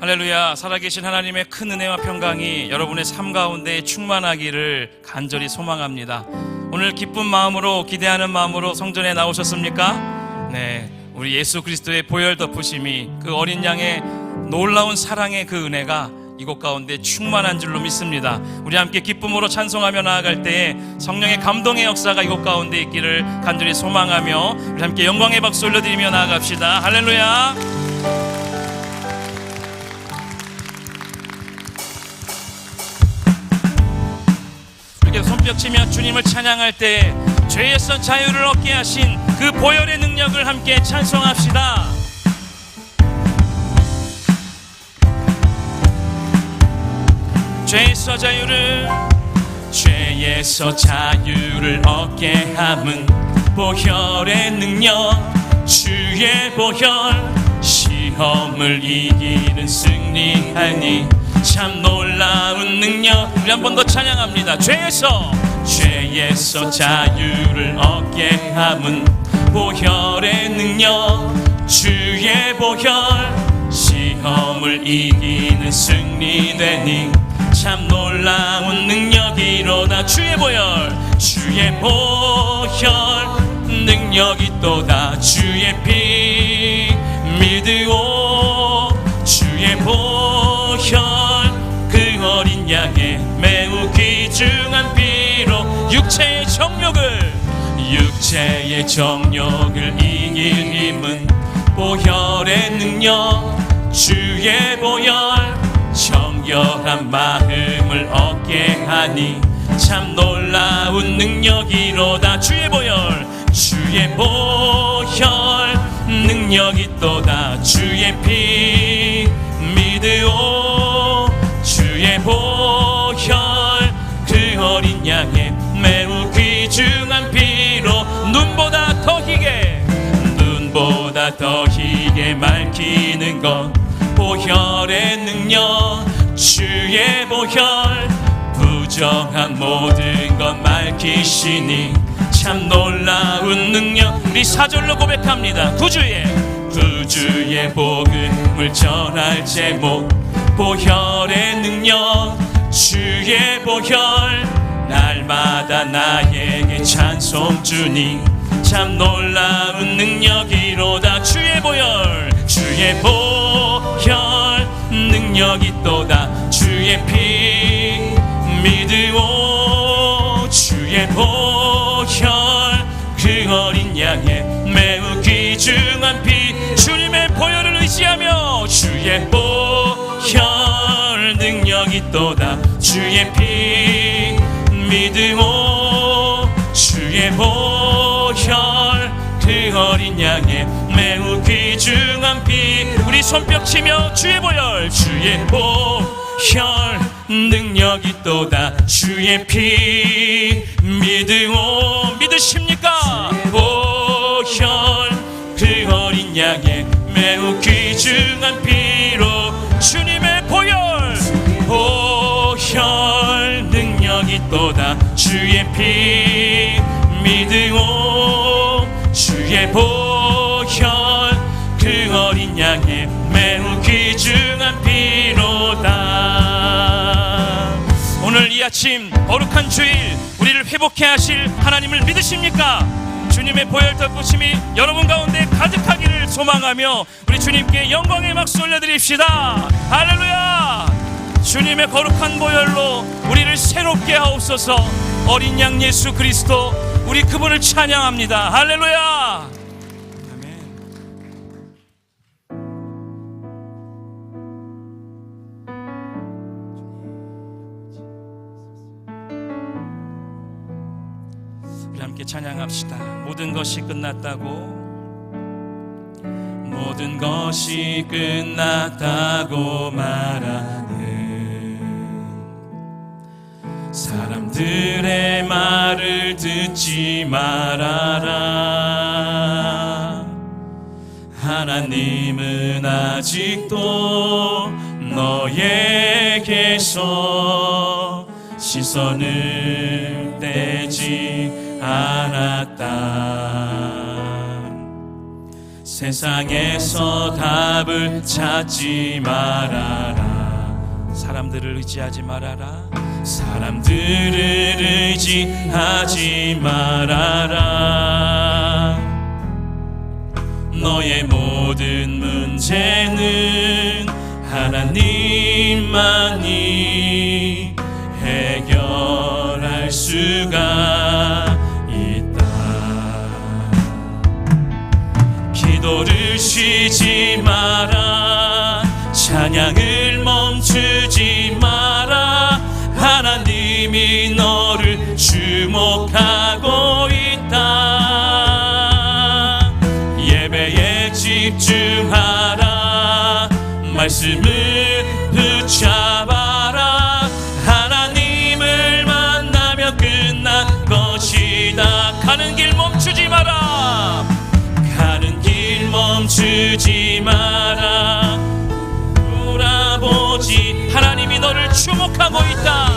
할렐루야. 살아계신 하나님의 큰 은혜와 평강이 여러분의 삶 가운데 충만하기를 간절히 소망합니다. 오늘 기쁜 마음으로 기대하는 마음으로 성전에 나오셨습니까? 네. 우리 예수 그리스도의 보혈 덮으심이 그 어린 양의 놀라운 사랑의 그 은혜가 이곳 가운데 충만한 줄로 믿습니다. 우리 함께 기쁨으로 찬송하며 나아갈 때에 성령의 감동의 역사가 이곳 가운데 있기를 간절히 소망하며 우리 함께 영광의 박수 올려드리며 나아갑시다. 할렐루야 손뼉치며 주님을 찬양할 때 죄에서 자유를 얻게 하신 그 보혈의 능력을 함께 찬송합시다. 죄에서 자유를 죄에서 자유를 얻게 함은 보혈의 능력 주의 보혈 시험을 이기는 승리하니 참 놀라운 능력 우리 한 번 더 찬양합니다 죄에서 죄에서 자유를 얻게 함은 보혈의 능력 주의 보혈. 시험을 이기는 승리되니 참 놀라운 능력이로다 주의 보혈 주의 보혈. 능력이 또다 주의 피 믿으오. 주의 보혈 그 어린 양의 매우 귀중한 육체의 정욕을 육체의 정욕을 이길 힘은 보혈의 능력. 주의 보혈 정결한 마음을 얻게 하니 참 놀라운 능력이로다. 주의 보혈 주의 보혈 능력이 또다. 주의 피 믿으오. 주의 보혈 귀중한 피로 눈보다 더 희게 눈보다 더 희게 밝히는 것. 보혈의 능력 주의 보혈. 부정한 모든 것 밝히시니 참 놀라운 능력. 우리 사절로 고백합니다. 구주의 구주의 복음을 전할 제목. 보혈의 능력 주의 보혈 날마다 나에게 찬송 주니 참 놀라운 능력이로다 주의 보혈 주의 보혈 능력이 또다 주의 피 믿으오 주의 보혈. 그 어린 양의 매우 귀중한 피 주님의 보혈을 의지하며 주의 보혈 능력이 또다 주의 피 믿으오. 주의 보혈 그 어린 양의 매우 귀중한 피. 우리 손뼉 치며 주의 보혈 주의 보혈 능력이 또다. 주의 피. 믿으오. 믿으십니까? 보혈 그 어린 양의 매우 귀중한 피로 주님의 보혈 보혈 또다 주의 피 믿으오. 주의 보혈 그 어린 양의 매우 귀중한 피로다. 오늘 이 아침 거룩한 주일 우리를 회복해 하실 하나님을 믿으십니까? 주님의 보혈 덮으심이 여러분 가운데 가득하기를 소망하며 우리 주님께 영광의 박수 올려드립시다. 할렐루야 주님의 거룩한 보혈로 우리를 새롭게 하옵소서. 어린 양 예수 그리스도 우리 그분을 찬양합니다. 할렐루야! 찬양합시다. 모든 것이 끝났다고? 모든 것이 끝났다고 말하 사람들의 말을 듣지 말아라. 하나님은 아직도 너에게서 시선을 떼지 않았다. 세상에서 답을 찾지 마라. 사람들을 의지하지 말아라 사람들을 의지하지 말아라. 너의 모든 문제는 하나님만이 해결할 수가 있다. 기도를 쉬지 멈추지 마라. 돌아보지. 하나님이 너를 주목하고 있다.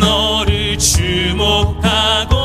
너를 주목하고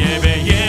집중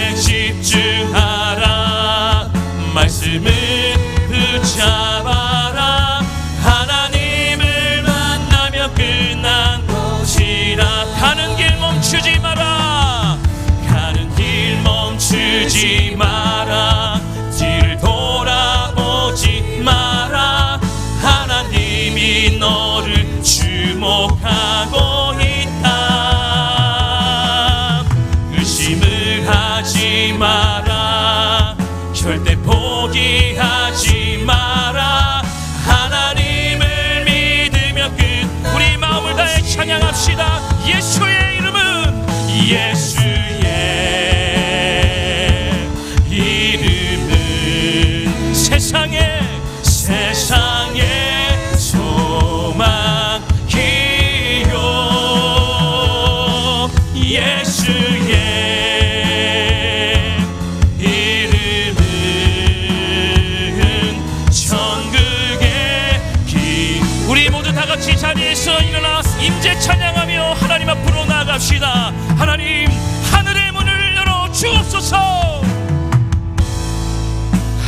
나갑시다. 하나님 하늘의 문을 열어 주옵소서.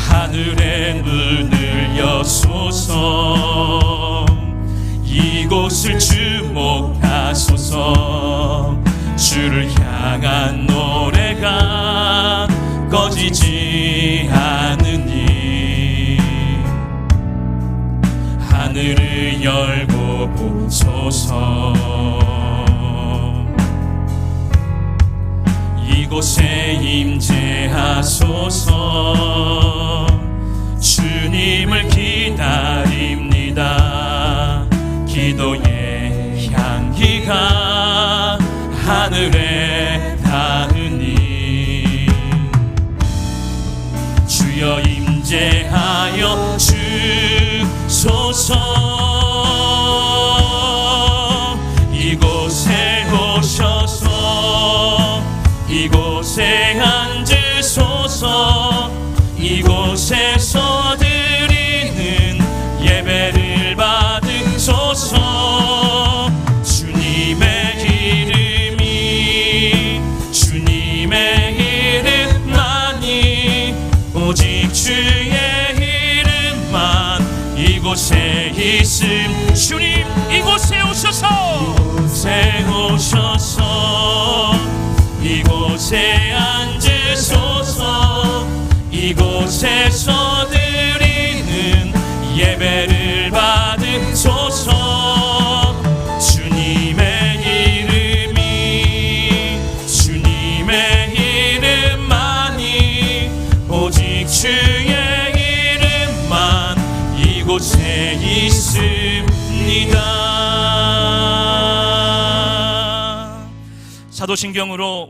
하늘의 문을 여소서. 이곳을 주목하소서. 주를 향한 노래가 꺼지지 않으니. 하늘을 열고 보소서 곳에 임재하소서. 주님을 기다립니다. 기도의 향기가 하늘에 닿으니. 주여 임재하여 주소서 앉으소서. 이곳에서 드리는 예배를 받으소서. 이곳에 있음. 주님 이곳에 오셔서. 이곳에 오셔서. 이곳에 사도신경으로